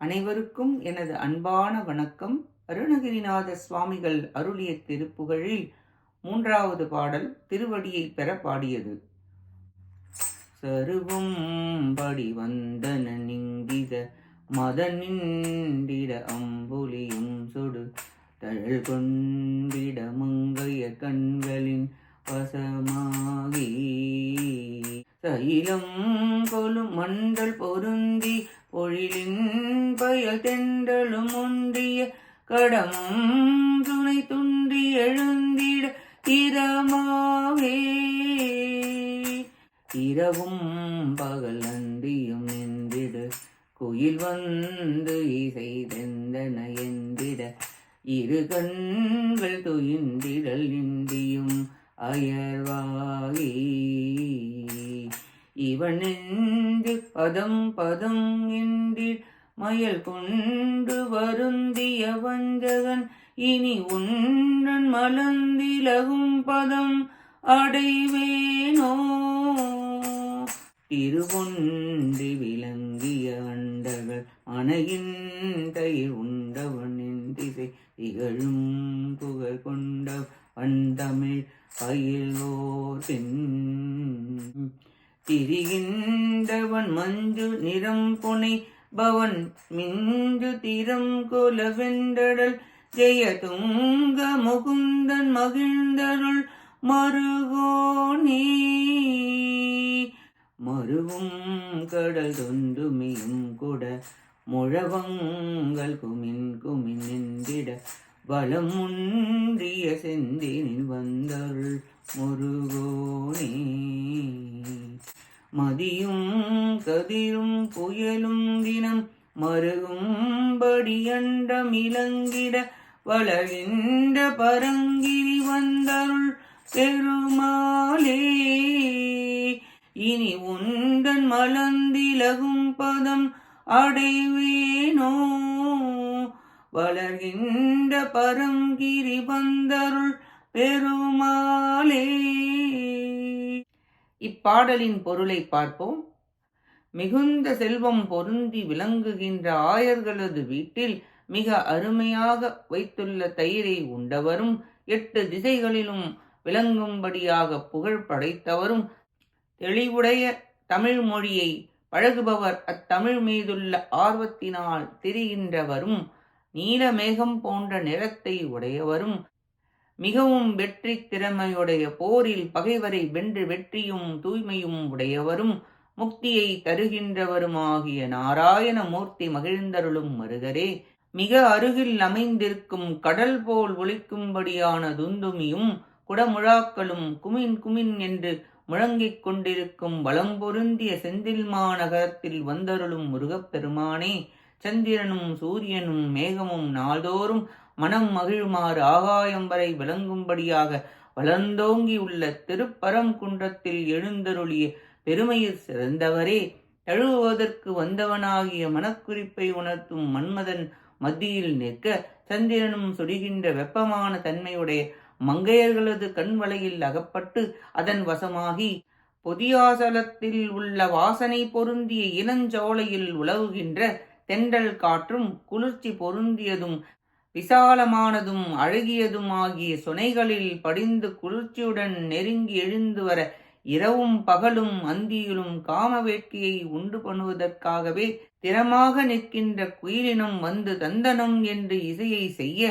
அனைவருக்கும் எனது அன்பான வணக்கம். அருணகிரிநாத சுவாமிகள் அருளிய திருப்புகழில் மூன்றாவது பாடல் திருவடியை பெற பாடியது. சருவும் படி வந்தன நிங்கித மத நின்றிட அம்புலியும் சொடு. தழல் கொண்டிட மங்கைய கண்களின் வசமாகி. சைலம் கொலும் மண்டல் பொருந்தி பொழிலின் பயல் தெண்டலும் ஒன்றிய கடமும் துணை துண்டி எழுந்திட திறமாவே இரவும் பகல் அந்தியும் நின்றிடு குயில் வந்து இசை தெந்தன என்றிட இரு கண்கள் துயின்றிடல் நின்றியும் அயர்வா இவன் பதம் பதம் என்றில் மயல் கொண்டு வருந்திய வஞ்சகன் இனி உன்றன் மலந்திலகும் பதம் அடைவேனோ? திருவொன்றி விளங்கிய அண்டகள் அணையின் தயிர் உண்டவன் என்றிசை திகழும் புகழ் கொண்ட வந்தமிழ் பயிலோர் பெண் திரிகின்றவன் மஞ்சு நிறம் புனை பவன் மிஞ்சு திறம் கொல வென்றடல் ஜெய துங்க முகுந்தன் மகிழ்ந்தருள் மருகோனே மருவும் கடல் தொண்டுமியும் கூட முழவங்கள் குமின் குமின் நின்றிட வளம் முன்றிய செந்தினில் வந்தருள் முருகோனே. மதியும் கதிரும் புயலும் தினம் மருகும்படியண்டம் இலங்கிட இளங்கிட வளர்கின்ற பரங்கிரி வந்தருள் பெருமாளே. இனி உண்டன் மலந்திலகும் பதம் அடைவேனோ? வளர்கின்ற பரங்கிரி வந்தருள் பெருமாளே. இப்பாடலின் பொருளை பார்ப்போம். மிகுந்த செல்வம் பொருந்தி விளங்குகின்ற ஆயர்களது வீட்டில் மிக அருமையாக வைத்துள்ள தயிரை உண்டவரும் எட்டு திசைகளிலும் விளங்கும்படியாக புகழ் படைத்தவரும் தெளிவுடைய தமிழ் மொழியை பழகுபவர் அத்தமிழ் மீதுள்ள ஆர்வத்தினால் திரிகின்றவரும் நீலமேகம் போன்ற நிறத்தை உடையவரும் மிகவும் வெற்றி திறமையுடைய போரில் பகைவரை வென்று வெற்றியும் தூய்மையும் உடையவரும் முக்தியை தருகின்றவருமாகிய நாராயண மூர்த்தி மகிழ்ந்தருளும் மருகரே. மிக அருகில் அமைந்திருக்கும் கடல் போல் ஒழிக்கும்படியான துந்துமியும் குடமுழாக்களும் குமின் குமின் என்று முழங்கிக் கொண்டிருக்கும் வளம் பொருந்திய செந்தில் மாநகரத்தில் வந்தருளும் முருகப்பெருமானே சந்திரனும் சூரியனும் மேகமும் நாள்தோறும் மனம் மகிழுமாறு ஆகாயம் வரை விளங்கும்படியாக வளர்ந்தோங்கி உள்ள திருப்பரங்குன்றத்தில் எழுந்தருளிய பெருமையில் சிறந்தவரே. தழுவுவதற்கு வந்தவனாகிய மனக்குறிப்பை உணர்த்தும் மன்மதன் மத்தியில் நிற்க சந்திரனும் சுடுகின்ற வெப்பமான தன்மையுடைய மங்கையர்களது கண்வலையில் அகப்பட்டு அதன் வசமாகி பொதியாசலத்தில் உள்ள வாசனை பொருந்திய இளஞ்சோலையில் உலவுகின்ற தென்றல் காற்றும் குளிர்ச்சி பொருந்தியதும் விசாலமானதும் அழகியதும் ஆகிய சுனைகளில் படிந்து குளிர்ச்சியுடன் நெருங்கி எழுந்து வர இரவும் பகலும் அந்தியிலும் காம வேட்கையை உண்டு பண்ணுவதற்காகவே திறமாக நிற்கின்ற குயிலினம் வந்து தந்தனம் என்று இசையை செய்ய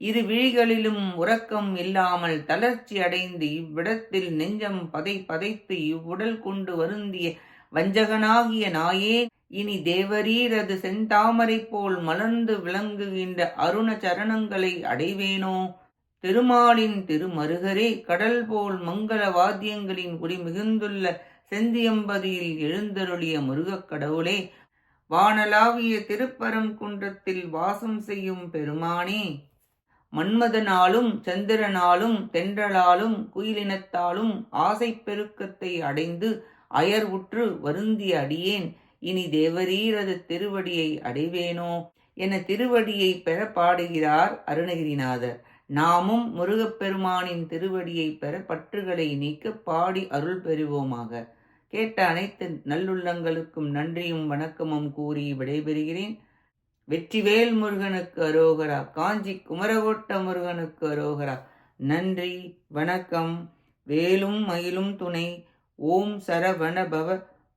இரு விழிகளிலும் உறக்கம் இல்லாமல் தளர்ச்சி அடைந்து இவ்விடத்தில் நெஞ்சம் பதை பதைத்து இவ்வுடல் கொண்டு வருந்திய வஞ்சகனாகிய நாயே இனி தேவரீரது செந்தாமரை போல் மலர்ந்து விளங்குகின்ற அருண சரணங்களை அடைவேனோ? திருமாலின் திருமருகரே கடல் போல் மங்கள வாத்தியங்களின் குடி மிகுந்துள்ள செந்தியம்பதியில் எழுந்தருளிய முருகக் கடவுளே வானலாவிய திருப்பரம் குன்றத்தில் வாசம் செய்யும் பெருமானே மன்மதனாலும் சந்திரனாலும் தென்றலாலும் குயிலினத்தாலும் ஆசை பெருக்கத்தை அடைந்து அயர்வுற்று வருந்தி வருந்திய அடியேன். இனி தேவரீரது திருவடியை அடைவேனோ? என திருவடியை பெற பாடுகிறார் அருணகிரிநாதர். நாமும் முருகப்பெருமானின் திருவடியை பெற பற்றுகளை நீக்க பாடி அருள் பெறுவோமாக. கேட்ட அனைத்து நல்லுள்ளங்களுக்கும் நன்றியும் வணக்கமும் கூறி விடைபெறுகிறேன். வெற்றிவேல் முருகனுக்கு அரோகரா காஞ்சி குமரகோட்ட முருகனுக்கு அரோகரா. நன்றி வணக்கம். வேலும் மயிலும் துணை. ஓம் சரவண பவ